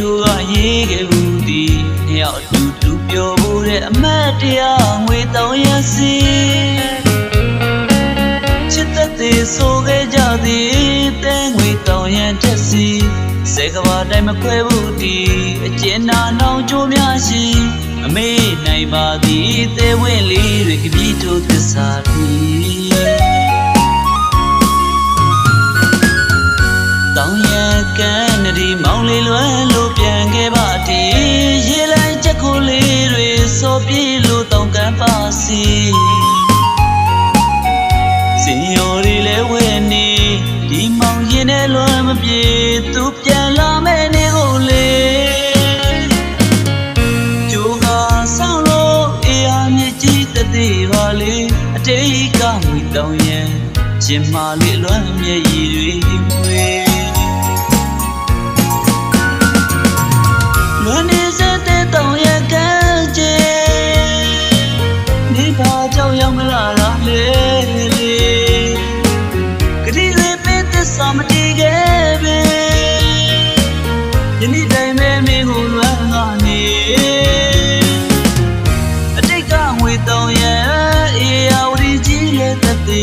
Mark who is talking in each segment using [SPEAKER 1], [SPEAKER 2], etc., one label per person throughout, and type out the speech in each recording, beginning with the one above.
[SPEAKER 1] ထိုးကရေးခဲ့ဘူးဒီနှစ်ယောက်အတူတူပြောဖို့တဲ့အမတ်တရားငွေတောင်းရစီချစ်သက်သေးဆိုခဲ့ကြသည်တဲငွေတောင်းရတက်စီစေကဘာတိုင်းမခွဲဘူးဒီအကျဉ်းနာနောင်ကြိုးများရှိအမေနိုင်ပါသည်တဲဝင်းလေးတွေကပြီးတို့သစ္စာတီတောင်းရကန်နဒီမောင်လေးလွမ်း စောပြေလို့တောင်းကန်ပါစီစင်ယော်ရီလဲဝဲနေဒီမောင်ရင်နဲ့လွမ်းမပြေသူပြန်လာမဲ့နေကိုလေကျိုးကဆောင်းလို့အေးအားမြစ်ကြီးတသေးပါလေအတိတ်ကငွေတောင်းရင်ရှင်မာလေးလွမ်းမျက်ရည်တွေမွေ ငွေတောင်းရအေယာဝတီကြီးရဲ့သက်သေ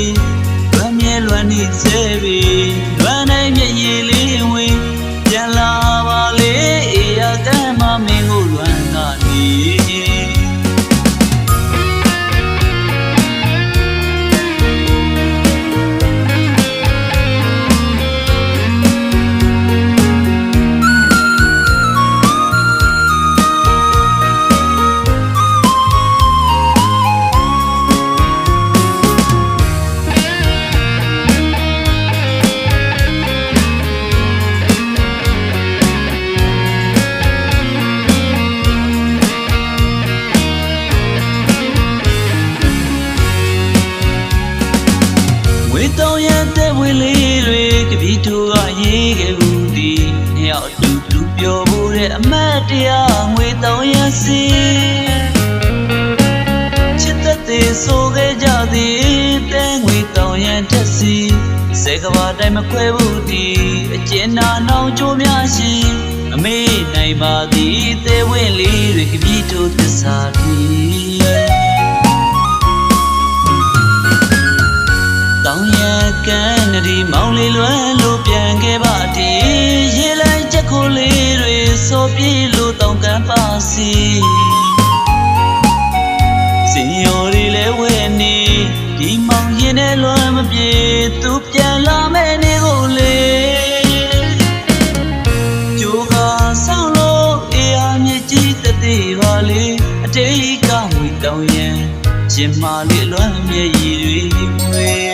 [SPEAKER 1] လွမ်းမြဲလွမ်းနေစေပြီလွမ်းနိုင်မျက်ရည် တွေကပီတူကရေးခဲ့ဘူးဒီနှစ်ယောက်အတူတူပြောဖို့တဲ့အမတ်တရားငွေတောင်းရစီချစ်သက်သေးဆိုခဲ့ကြသည်တဲငွေတောင်းရတက်စီစေကဘာတိုင်းမခွဲဘူးဒီအကျဉ်းနာနောင်ကြိုးများရှိအမေနိုင်ပါသည်တဲဝင်းလေးတွေကပီတူသစ္စာတီတော တွေစောပြေလို့တောင်းကန်ပါစီစင်ယော်ရီလဲဝဲနေဒီမောင်ရင်နဲ့လွမ်းမပြေသူပြန်လာမဲ့နေကိုလေကျိုးကဆောင်းလို့အေးအားမြစ်ကြီးတသေးပါလေအတိတ်ကငွေတောင်းရင်ရှင်မာလေးလွမ်းမျက်ရည်တွေမွေ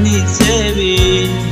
[SPEAKER 1] seni sevin